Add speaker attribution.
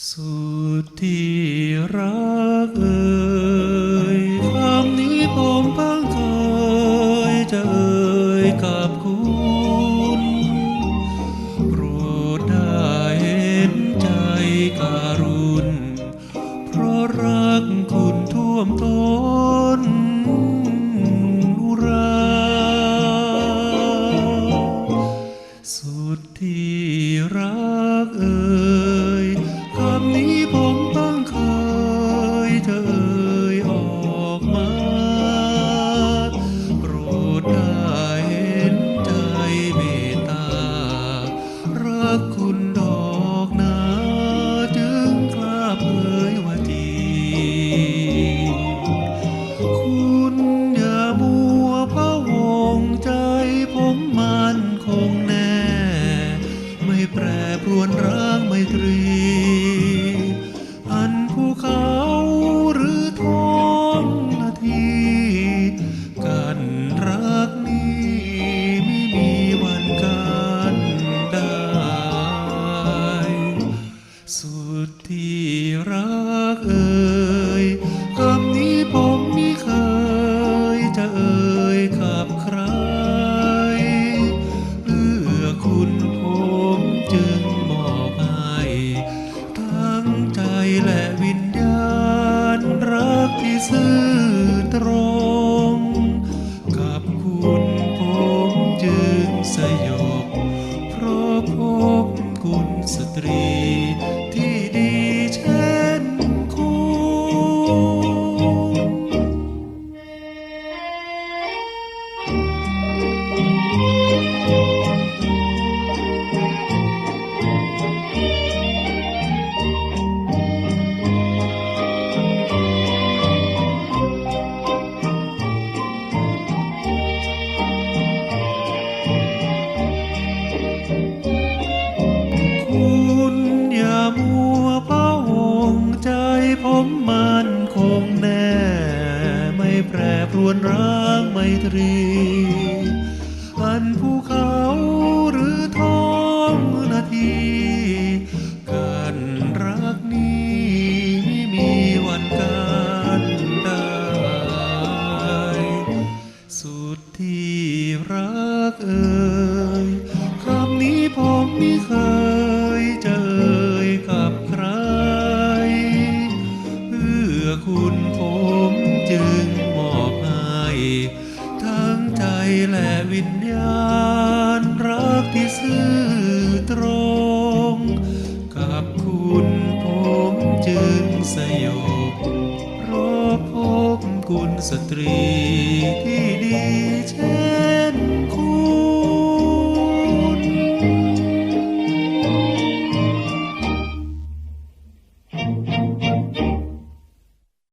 Speaker 1: สุดที่รักเอ่ยคำนี้ผมเพิ่งเคยจะเอ่ยกับคุณโปรดได้เห็นใจการุณ เพราะรักคุณท่วมท้นอุราสุดที่รักเอ่ย ซื่อตรง กับคุณผมจึงสยบเพราะพบคุณสตรี แปรปรวนร่างไมตรี อันภูเขาหรือท้องนาทีกันรักนี้ไม่มีวันกันได้สุดที่รักเอ่ยคำนี้ผมไม่เคย และวิญญาณรักที่ซื่อตรง กับคุณผมจึงสยบเพราะพบคุณสตรีที่ดีเช่น